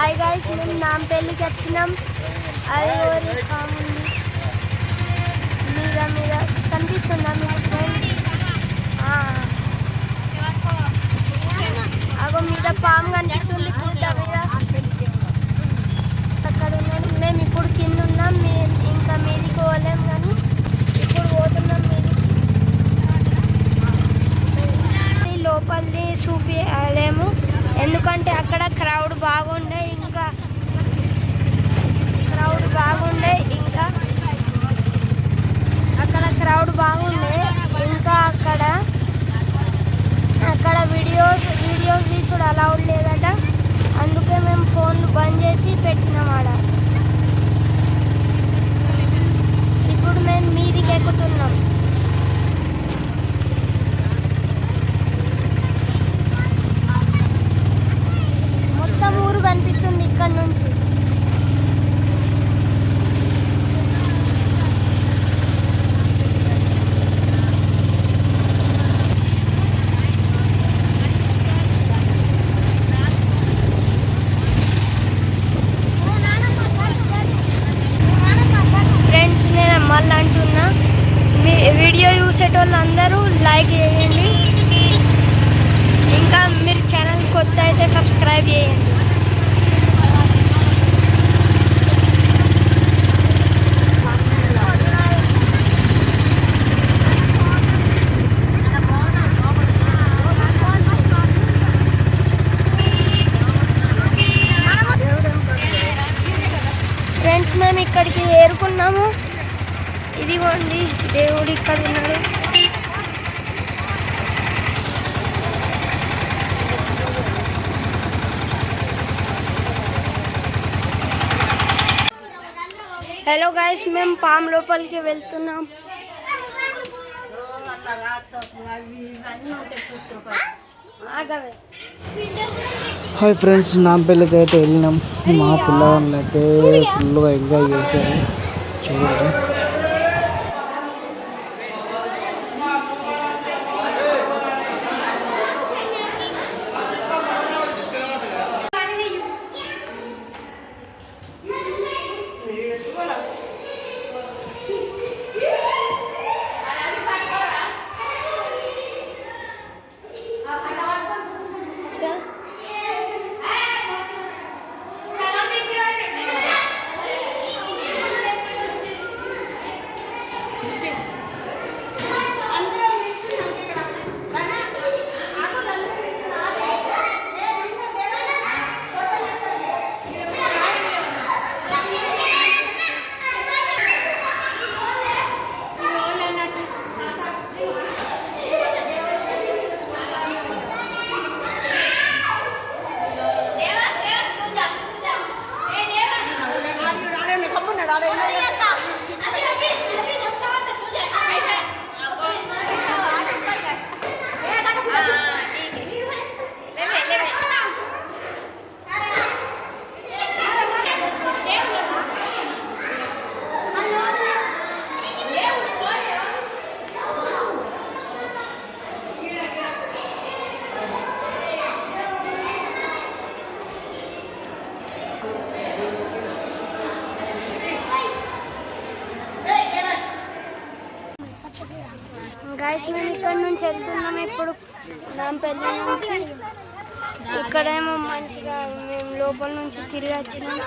Hi guys మేము నాంపల్లికి వచ్చినాం అది కాముంది మీద మీద కనిపిస్తుందా మీ ఫ్రెండ్స్ అగో మీద పాము కనిపిస్తుంది గుడ్డ మీద అక్కడ ఉన్నాడు మేము ఇప్పుడు కింద ఉన్నాం మేము ఇంకా మీదికి పోలేం కానీ ఇప్పుడు పోతున్నాం మీదికి ఈ లోపలిది చూపించలేము ఎందుకంటే అక్కడ క్రౌడ్ బాగా ఇంకా క్రౌడ్ బాగుండే ఇంకా అక్కడ క్రౌడ్ బాగుండే ఇంకా అక్కడ అక్కడ వీడియోస్ వీడియోస్ తీసుడు అలౌడ్ లేదట అందుకే మేము ఫోన్ బంద్ చేసి పెట్టినాం ఆడ ఇప్పుడు మేము మీదికి ఎక్కుతున్నాం మొత్తం ఊరు కనిపిస్తుంది ఇక్కడ నుంచి ఫ్రెండ్స్ నేను మళ్ళీ అంటున్నా మీ వీడియో చూసేటోళ్ళు అందరూ లైక్ చేయండి ఇంకా మీరు ఛానల్ కొత్త అయితే సబ్స్క్రైబ్ చేయండి ఫ్రెండ్స్ మేము ఇక్కడికి ఏరుకున్నాము. ఇదిగోండి దేవుడు ఇక్కడ ఉన్నాడు. హలో గాయస్ మేము పామ్ లోపలికి వెళ్తున్నాం. హాయ్ ఫ్రెండ్స్ నాంపల్లికి అయితే వెళ్ళినాం మా పిల్లవాళ్ళు అయితే ఫుల్గా ఎంజాయ్ చేశారు చూడండి చా. la arena. గాయస్ మేము ఇక్కడ నుంచి వెళ్తున్నాం. ఇప్పుడు నాంపల్లి నుంచి ఇక్కడేమో మంచిగా మేము లోపల నుంచి తిరిగి వచ్చినాం.